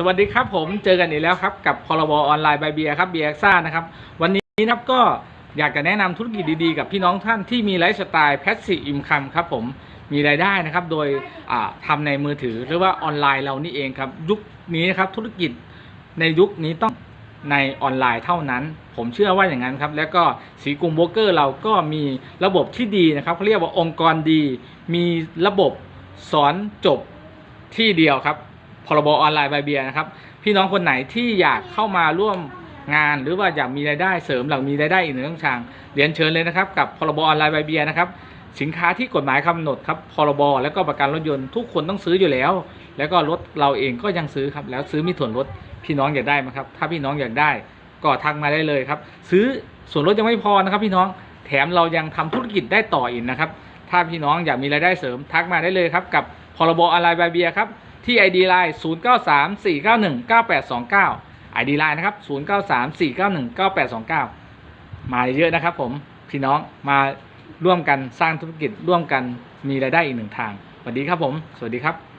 สวัสดีครับผมเจอกันอีกแล้วครับกับพรบออนไลน์บายเบียครับเบียร์ซ่านะครับวันนี้นะครับก็อยากจะแนะนำธุรกิจดีๆ กับพี่น้องท่านที่มีไลฟ์สไตล์แพสซีฟอิมคัมครับผมมีรายได้นะครับโดยอ่าทำในมือถือหรือว่าออนไลน์เรานี่เองครับยุคนี้นะครับธุรกิจในยุคนี้ต้องในออนไลน์เท่านั้น ผมเชื่อว่าอย่างนั้นครับ แล้วก็สีกรุงโบรกเกอร์เราก็มีระบบที่ดีนะครับเขาเรียกว่าองค์กรดี มีระบบสอนจบที่เดียวครับ พรบออนไลน์ใบเบียนะครับ พี่น้องคนไหนที่อยากเข้ามาร่วมงานหรือว่าอยากมีรายได้เสริมหลังมีรายได้อีกหนึ่งช่องทางเรียนเชิญเลยนะครับ กับพรบออนไลน์ใบเบียนะครับ สินค้าที่กฎหมายกำหนดครับพรบแล้วก็ประกันรถยนต์ทุกคนต้องซื้ออยู่แล้ว แล้วก็รถเราเองก็ยังซื้อครับ แล้วซื้อมีส่วนลดพี่น้องอยากได้ไหมครับ ถ้าพี่น้องอยากได้ก็ทักมาได้เลยครับ ซื้อส่วนลดยังไม่พอนะครับ พี่น้องแถมเรายังทำธุรกิจได้ต่ออีกนะครับ ถ้าพี่น้องอยากมีรายได้เสริมทักมาได้เลยครับ กับพรบออนไลน์บเบียครับ ที่ ID Line 0 9 3 4 9 1 9 8 2 9 ID Line นะครับ 0 9 3 4 9 1 9 8 2 9 มาเยอะนะครับผมพี่น้องมาร่วมกันสร้างธุรกิจร่วมกันมีรายได้อีกหนึ่งทางสวัสดีครับผม สวัสดีครับ